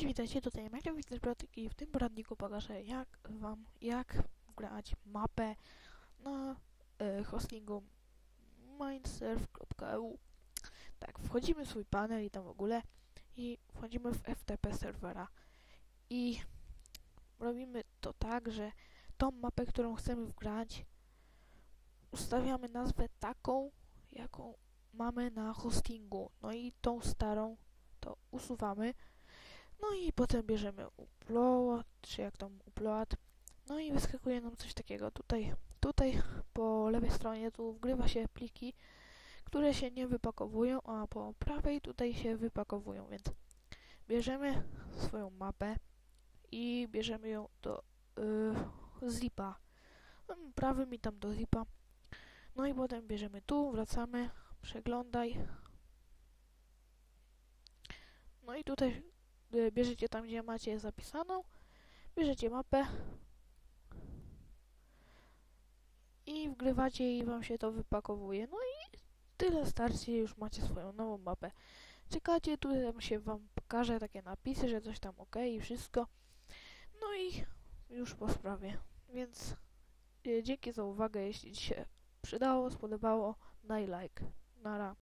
Cześć, witajcie, tutaj Minecraft Witness i w tym poradniku pokażę jak wam, jak grać mapę na e, hostingu mindsurf.eu Tak, wchodzimy w swój panel i tam w ogóle i wchodzimy w FTP serwera. I robimy to tak, że tą mapę, którą chcemy wgrać ustawiamy nazwę taką, jaką mamy na hostingu, no i tą starą to usuwamy no i potem bierzemy upload, czy jak tam upload. No i wyskakuje nam coś takiego. Tutaj, tutaj po lewej stronie tu wgrywa się pliki, które się nie wypakowują, a po prawej tutaj się wypakowują, więc bierzemy swoją mapę i bierzemy ją do yy, zipa. Mm, Prawym i tam do zipa. No i potem bierzemy tu, wracamy, przeglądaj. No i tutaj bierzecie tam, gdzie macie zapisaną, bierzecie mapę i wgrywacie i wam się to wypakowuje. No i tyle starcie, już macie swoją nową mapę. Czekacie, tam się wam pokaże takie napisy, że coś tam ok i wszystko. No i już po sprawie. Więc y, dzięki za uwagę, jeśli ci się przydało, spodobało, daj like. Nara.